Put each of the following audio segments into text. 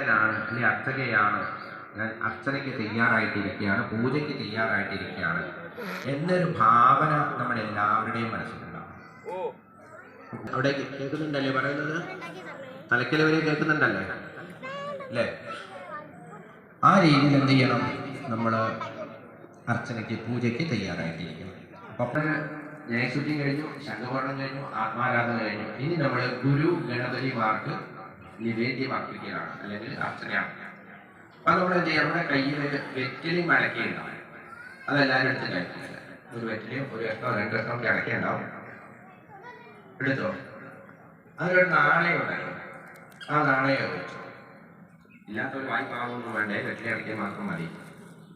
അർച്ചകനാണ് അല്ലെ അർച്ചകയാണ് ഞാൻ അർച്ചനയ്ക്ക് തയ്യാറായിട്ടിരിക്കുകയാണ് പൂജയ്ക്ക് തയ്യാറായിട്ടിരിക്കുകയാണ് എന്നൊരു ഭാവന നമ്മുടെ എല്ലാവരുടെയും മനസ്സിലുണ്ടാവും അവിടെ കേൾക്കുന്നുണ്ടല്ലേ പറയുന്നത്? തലക്കൽ വരെ കേൾക്കുന്നുണ്ടല്ലേ? അല്ലേ? ആ രീതിയിൽ എന്ത് ചെയ്യണം? നമ്മൾ അർച്ചനയ്ക്ക് പൂജയ്ക്ക് തയ്യാറായിട്ടിരിക്കണം. അപ്പം ജയശുദ്ധി കഴിഞ്ഞു ശംഖപാഠം കഴിഞ്ഞു ആത്മാരാധന കഴിഞ്ഞു. ഇനി നമ്മൾ ഗുരു ഗണപതിമാർക്ക് നിവേദ്യമാക്കുകയാണ് അല്ലെങ്കിൽ അർച്ചനയാണ്. അപ്പൊ നമ്മൾ എന്ത് ചെയ്യാം നമ്മുടെ കയ്യിൽ വെറ്റിലി മടക്കിയുണ്ടാവും അതെല്ലാവരും എടുത്ത് കഴിക്കില്ല? ഒരു വെറ്റിലയും ഒരു എട്ടോ രണ്ടോ എട്ടോ കിടക്കിയുണ്ടാവും എടുത്തോ? അതിലൊരു നാണയം ആ നാണയം വെച്ചു. ഇല്ലാത്തൊരു വായ്പാവൊന്നും വേണ്ടേ? വെറ്റില അടക്കിയാൽ മാത്രം മതി.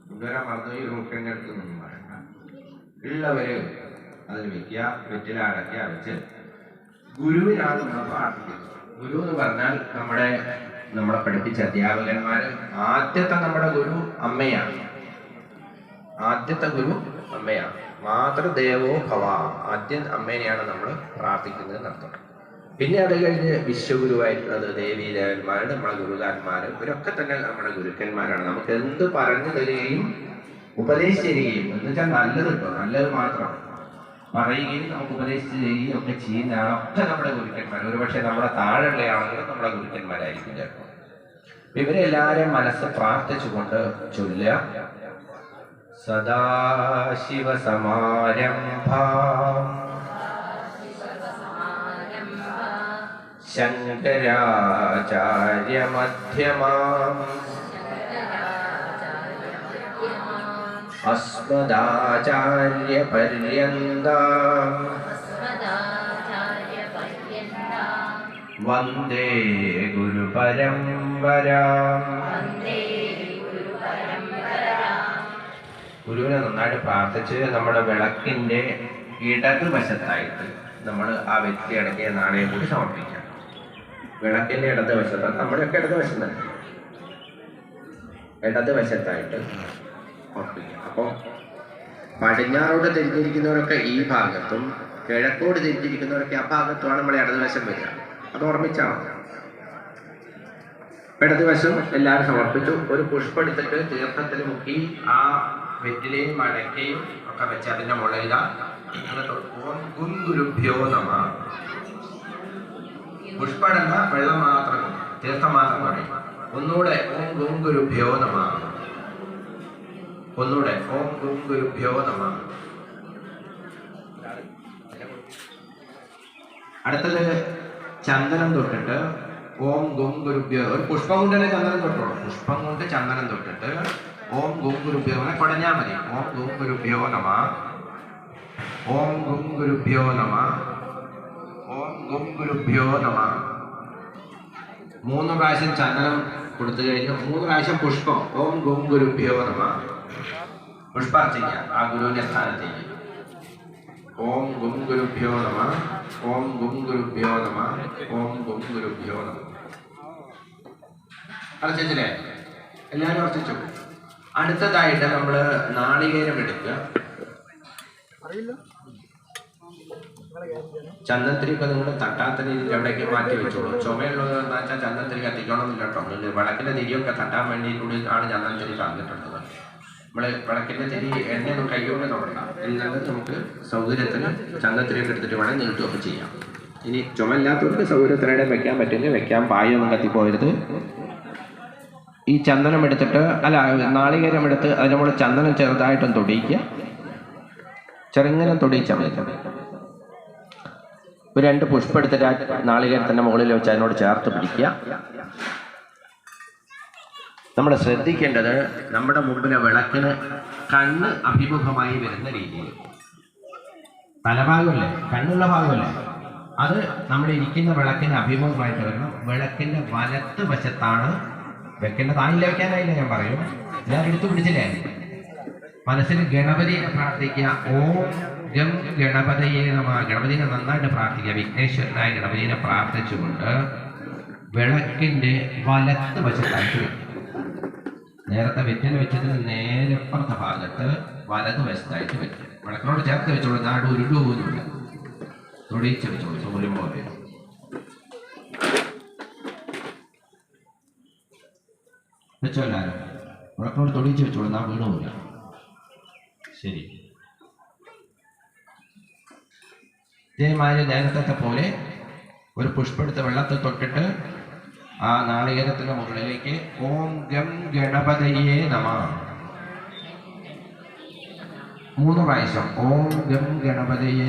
കൊണ്ടുവരാൻ മറന്നു ഒരു മുഖ്യന്റെ നിന്നും പറയണ്ട. ഉള്ളവര് അതിൽ വെക്കുക വെറ്റില അടക്കുക വെച്ച് ഗുരുവിനാണ് നമ്മൾ പ്രാർത്ഥിക്കുന്നത് ഗുരു എന്ന് പറഞ്ഞാൽ നമ്മുടെ നമ്മളെ പഠിപ്പിച്ച അധ്യാപകന്മാര് ആദ്യത്തെ നമ്മുടെ ഗുരു അമ്മയാണ്. ആദ്യത്തെ ഗുരു അമ്മയാണ്. മാതൃദേവോ ഭവ. ആദ്യം അമ്മേനെയാണ് നമ്മൾ പ്രാർത്ഥിക്കുന്നത് നടത്തും പിന്നെ അത് കഴിഞ്ഞ് വിശ്വഗുരുവായിട്ടുള്ളത് ദേവീ ദേവന്മാർ നമ്മളെ ഗുരുകാന്മാര് ഇവരൊക്കെ തന്നെ നമ്മുടെ ഗുരുക്കന്മാരാണ്. നമുക്ക് എന്ത് പറഞ്ഞു തരികയും ഉപദേശിച്ചു തരികയും എന്ന് വെച്ചാൽ നല്ലത് കേട്ടോ നല്ലത് മാത്രം പറയുകയും നമുക്ക് ഉപദേശിച്ച് ചെയ്യുകയും ഒക്കെ ചെയ്യുന്നതൊക്കെ നമ്മുടെ ഗുരുക്കന്മാർ. ഒരുപക്ഷെ നമ്മുടെ താഴെയുള്ള ആളുകളും നമ്മുടെ ഗുരുക്കന്മാരായിരിക്കും ചിലപ്പോൾ. ഇവരെല്ലാവരെയും മനസ്സ് പ്രാർത്ഥിച്ചുകൊണ്ട് ചൊല്ല സദാശിവസമാരംഭ. ശങ്കരാചാര്യമധ്യമാം. അസ്മദാചാര്യപര്യന്താം. വന്ദേ ഗുരുപരമ്പരാം. ഗുരുവിനെ നന്നായിട്ട് പ്രാർത്ഥിച്ച് നമ്മുടെ വിളക്കിന്റെ ഇടതുവശത്തായിട്ട് നമ്മൾ ആ വ്യക്തി അടക്കിയ നാണയം കൂടി സമർപ്പിക്കാം. വിളക്കിന്റെ ഇടതുവശത്താണ് വശത്ത് നമ്മുടെയൊക്കെ ഇടതുവശം തന്നെ. ഇടത് സമർപ്പിക്കാം അപ്പോൾ പടിഞ്ഞാറോട് തിരിഞ്ഞിരിക്കുന്നവരൊക്കെ ഈ ഭാഗത്തും കിഴക്കോട് തിരിഞ്ഞിരിക്കുന്നവരൊക്കെ ആ ഭാഗത്തുമാണ് നമ്മളെ ഇടതുവശം വരിക. അത് ഓർമ്മിച്ചാൽ ഇടതുവശം എല്ലാവരും സമർപ്പിച്ചു. ഒരു പുഷ്പം എടുത്തിട്ട് തീർത്ഥത്തിൽ മുക്കി ആ വെറ്റിലയും മടക്കയും ഒക്കെ വെച്ച് അതിന്റെ മുളയില ഗുരുഭ്യോ വെള്ളം മാത്രം തീർത്ഥം മാത്രം പറയും ഒന്നുകൂടെ ഓം ഗുരുഭ്യോ നമ. ഒന്നുകൂടെ. ഓം ഗും ഗുരുഭ്യോ നമ. അടുത്തത് ചന്ദനം തൊട്ടിട്ട് ഓം ഗും ഗുരുഭ്യോ ഒരു പുഷ്പം കൊണ്ട് തന്നെ ചന്ദനം തൊട്ടോളൂ പുഷ്പം കൊണ്ട് ചന്ദനം തൊട്ടിട്ട് ഓം ഗും ഗുരുഭ്യോ അങ്ങനെ കുടഞ്ഞാൽ മതി. ഓം ഗും ഗുരുഭ്യോ നമ. ഓം ഗും ഗുരുഭ്യോ നമ. ഓം ഗും ഗുരുഭ്യോ നമ. മൂന്ന് പ്രാവശ്യം ചന്ദനം കൊടുത്തു കഴിഞ്ഞ്. മൂന്ന് പ്രാവശ്യം പുഷ്പം. ഓം ഗും ഗുരുഭ്യോ നമ. പുഷ്പാർച്ചിക്കുക ആ ഗുരുവിന്റെ സ്ഥാനത്തേക്ക് ഓം ഗും ഗുരുഭ്യോ നമ ഓം ഗും ഗുരുഭ്യോ നമ ഓം ഗും ഗുരുഭ്യോ നമ. അർച്ചിച്ചില്ലേ എല്ലാവരും അർച്ചിച്ചു അടുത്തതായിട്ട് നമ്മൾ നാളികേരം എടുക്കുക. ചന്ദനത്തിരിക്ക് നിങ്ങൾ തട്ടാത്ത രീതിയിൽ എവിടേക്ക് മാറ്റി വെച്ചോളൂ. ചുമയുള്ളത് എന്താ വെച്ചാൽ ചന്ദനത്തിരി കത്തിക്കണമെന്നില്ല കേട്ടോ. വടക്കിന്റെ തിരിയൊക്കെ തട്ടാൻ വേണ്ടിയിട്ടുള്ള ആണ് ചന്ദനത്തിരി തന്നിട്ടുള്ളത്. നമ്മൾ വിളക്കിന്റെ തിരി എണ്ണയൊന്നും കൈകൊണ്ട് തുടങ്ങാം. എന്നാലും നമുക്ക് സൗകര്യത്തിന് ചന്ദനത്തിരിയൊക്കെ എടുത്തിട്ട് വേണേൽ നീട്ടുകയൊക്കെ ചെയ്യാം. ഇനി ചുമല്ലാത്തവർക്ക് സൗകര്യത്തിനിടെ വെക്കാൻ പറ്റുമെങ്കിൽ വെക്കാൻ പായൊന്നും കത്തിപ്പോയരുത് ഈ ചന്ദനം എടുത്തിട്ട് അല്ല നാളികേരം എടുത്ത് അതിന്റെ മുകളിൽ ചന്ദനം ചെറുതായിട്ടൊന്ന് തൊടിയിക്കുക. ചെറുങ്ങനെ തൊടിയിച്ചാൽ മതി. ഒരു രണ്ട് പുഷ്പം എടുത്തിട്ട് ആ നാളികേരത്തിന്റെ മുകളിൽ വെച്ച് അതിനോട് ചേർത്ത് പിടിക്കുക. നമ്മൾ ശ്രദ്ധിക്കേണ്ടത് നമ്മുടെ മുമ്പിലെ വിളക്കിന് കണ്ണ് അഭിമുഖമായി വരുന്ന രീതിയിൽ. തലഭാഗമല്ലേ? കണ്ണുള്ള ഭാഗമല്ലേ? അത് നമ്മൾ ഇരിക്കുന്ന വിളക്കിന് അഭിമുഖമായിട്ട് വരണം വിളക്കിന്റെ വലത്ത് വശത്താണ് വെക്കേണ്ടത് ആയില്ല വെക്കാനായില്ല ഞാൻ പറയും. എല്ലാവരും എടുത്തു പിടിച്ചില്ലേ? മനസ്സിൽ ഗണപതിയെ പ്രാർത്ഥിക്കുക. ഓം ഗം ഗണപതിയെ ഗണപതിനെ നന്നായിട്ട് പ്രാർത്ഥിക്കുക. വിഘ്നേശ്വരനായ ഗണപതിനെ പ്രാർത്ഥിച്ചുകൊണ്ട് വിളക്കിന്റെ വലത്ത് വശത്തായിട്ട് വെക്കുക നേരത്തെ വെറ്റിന് വെച്ചതിന് നേരപ്പുറത്തെ ഭാഗത്ത് വലതുവശത്തായിട്ട് വെക്കുക വിളക്കിനോട് ചേർത്ത് വെച്ചോളൂ. നാട് ഉരുണ്ടു പോകുന്നില്ല തൊടിയിച്ച് വെച്ചോളൂ. സൂര്യൻ പോലെ. വെച്ചോ എല്ലാവരും. വിളക്കിനോട് തൊടിച്ച് വെച്ചോളൂ. നാ വീണുമില്ല ശരി. ഇതേമാതിരി നേരത്തെ പോലെ ഒരു പുഷ്പെടുത്ത് വെള്ളത്തിൽ തൊട്ടിട്ട് ആ നാളികേരത്തിന്റെ മുകളിലേക്ക് ഓം ഗം ഗണപതയേ നമ. മൂന്ന് പ്രാവശ്യം ഓം ഗം ഗണപതയേ